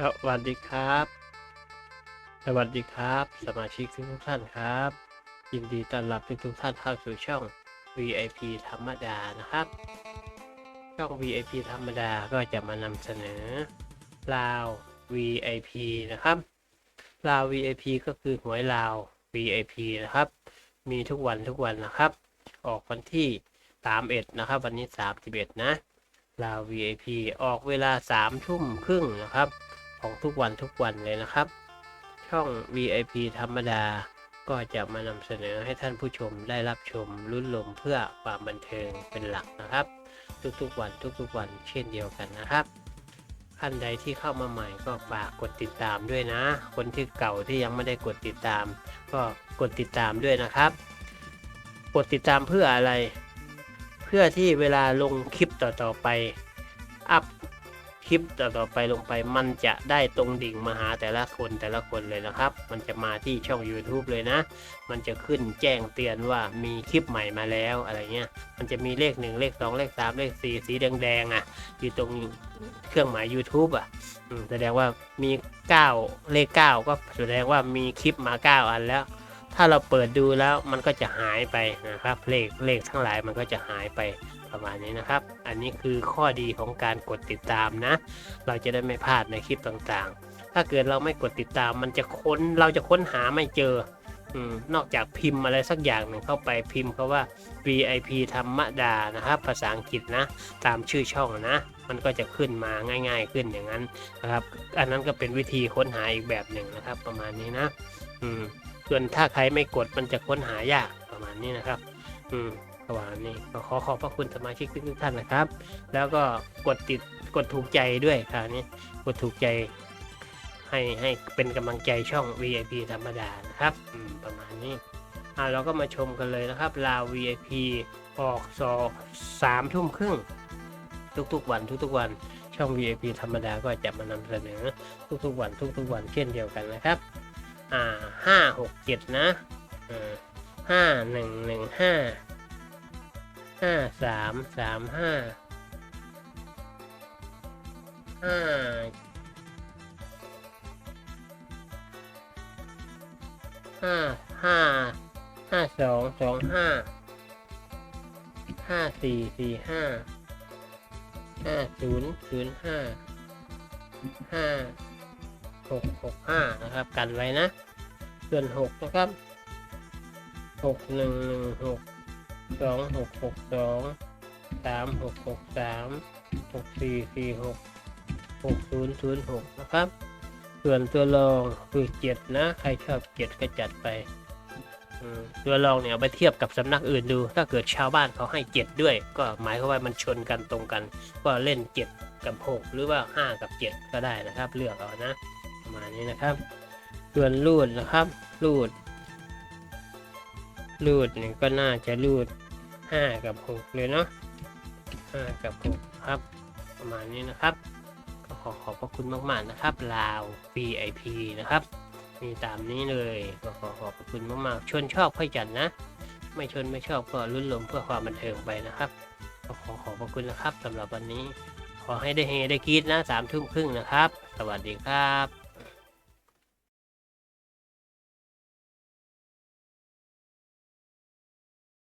สวัสดีครับ สวัสดีครับ สมาชิกทุกท่านครับ ยินดีต้อนรับทุกทุกท่านเข้าสู่ช่อง VIP ธรรมดานะครับ ช่อง VIP ธรรมดาก็จะมานำเสนอลาว VIP นะครับลาว VIP ก็คือหวยลาว VIP นะครับ มีทุกวันทุกวันนะครับ ออกวันที่ 31 นะครับ วันนี้ 31 นะลาว VIP ออกเวลา3ทุ่มครึ่งนะครับ ของทุกวันทุกวันเลยนะครับ ช่อง VIP ธรรมดา ก็จะมานำเสนอให้ท่านผู้ชมได้รับชมรุ่นลมเพื่อความบันเทิงเป็นหลักนะครับ ทุกๆวันทุกๆวันเช่นเดียวกันนะครับท่านใดที่เข้ามาใหม่ก็ฝากกดติดตามด้วยนะ คนที่เก่าที่ยังไม่ได้กดติดตาม ก็กดติดตามด้วยนะครับ กดติดตามเพื่ออะไร เพื่อที่เวลาลงคลิปต่อๆไป อัพ คลิปต่อๆไปลงไป มันจะได้ตรงดิ่งมาหาแต่ละคนแต่ละคนเลยนะครับ มันจะมาที่ช่อง YouTube เลยนะ มันจะขึ้นแจ้งเตือนว่ามีคลิปใหม่มาแล้วอะไรเงี้ย มันจะมีเลข 1 เลข 2 เลข 3 เลข 4 สีแดงๆอะ อยู่ตรงเครื่องหมาย YouTube อะแสดงว่ามี 9 เลข 9 ก็แสดงว่ามีคลิปมา 9 อันแล้ว ถ้าเราเปิดดูแล้วมันก็จะหายไปนะครับเลขเลขทั้งหลายมันก็จะหายไปประมาณนี้นะครับ อันนี้คือข้อดีของการกดติดตามนะ เราจะได้ไม่พลาดในคลิปต่างๆ ถ้าเกิดเราไม่กดติดตามมันจะค้นเราจะค้นหาไม่เจออนอกจากพิมพ์อะไรสักอย่างหนึ่งเข้าไปพิมพ์เขาว่า VIP ธรรมดานะครับ ภาษาอังกฤษนะ ตามชื่อช่องนะ มันก็จะขึ้นมาง่าย ๆ ขึ้นอย่างนั้นนะครับ อันนั้นก็เป็นวิธีค้นหาอีกแบบหนึ่งนะครับ ประมาณนี้นะ อืม ส่วนถ้าใครไม่กดมันจะค้นหายากประมาณนี้นะครับ อืมประมาณนี้ขอขอบพระคุณสมาชิกทุกท่านนะครับ แล้วก็กดติดกดถูกใจด้วยคราวนี้กดถูกใจ ให้ให้เป็นกำลังใจช่อง VIP ธรรมดานะครับอืมประมาณนี้อ่าเราก็มาชมกันเลยนะครับลาว VIP ออกสอสามทุ่มครึ่งทุกๆวันทุกๆวันช่อง VIP ธรรมดาก็จะมานำเสนอทุกๆวันทุกๆวันเช่นเดียวกันนะครับ อ่าห้าหกเจ็ดนะห้าหนึ่งหนึ่งห้าห้าสามสามห้าห้าห้าห้าห้าสองสองห้าห้าสี่สี่ห้าห้าศูนย์ศูนย์ห้าห้า หกหกห้านะครับ กันไว้นะ ส่วนหกนะครับหกหนึ่งหนึ่งหกสองหกหกสองสามหกหกสามหกสี่สี่หกหกศูนย์ศูนย์หกนะครับ ส่วนตัวรองคือเจ็ดนะ ใครชอบเจ็ดก็จัดไป ตัวรองเนี่ยเอาไปเทียบกับสำนักอื่นดู ถ้าเกิดชาวบ้านเขาให้เจ็ดด้วย ก็หมายความว่ามันชนกันตรงกัน ก็เล่นเจ็ดกับหกหรือว่าห้ากับเจ็ดก็ได้นะครับ เลือกเอานะ มาณนี้นะครับ ส่วนรูดนะครับรูดรูดเนี่ยก็น่าจะรูดห้ากับหกเลยเนาะห้ากับหกครับ ประมาณนี้นะครับ ก็ขอขอบพระคุณมาก ๆ นะครับลาว VIP นะครับ มีตามนี้เลย ก็ขอขอบพระคุณมาก ๆ ชวนชอบค่อยจัดนะ ไม่ชนไม่ชอบก็ลุ้นลมเพื่อความบันเทิงไปนะครับ ก็ขอขอบพระคุณนะครับสำหรับวันนี้ ขอให้ได้เฮได้กีดนะสามทุ่มครึ่งนะครับ สวัสดีครับ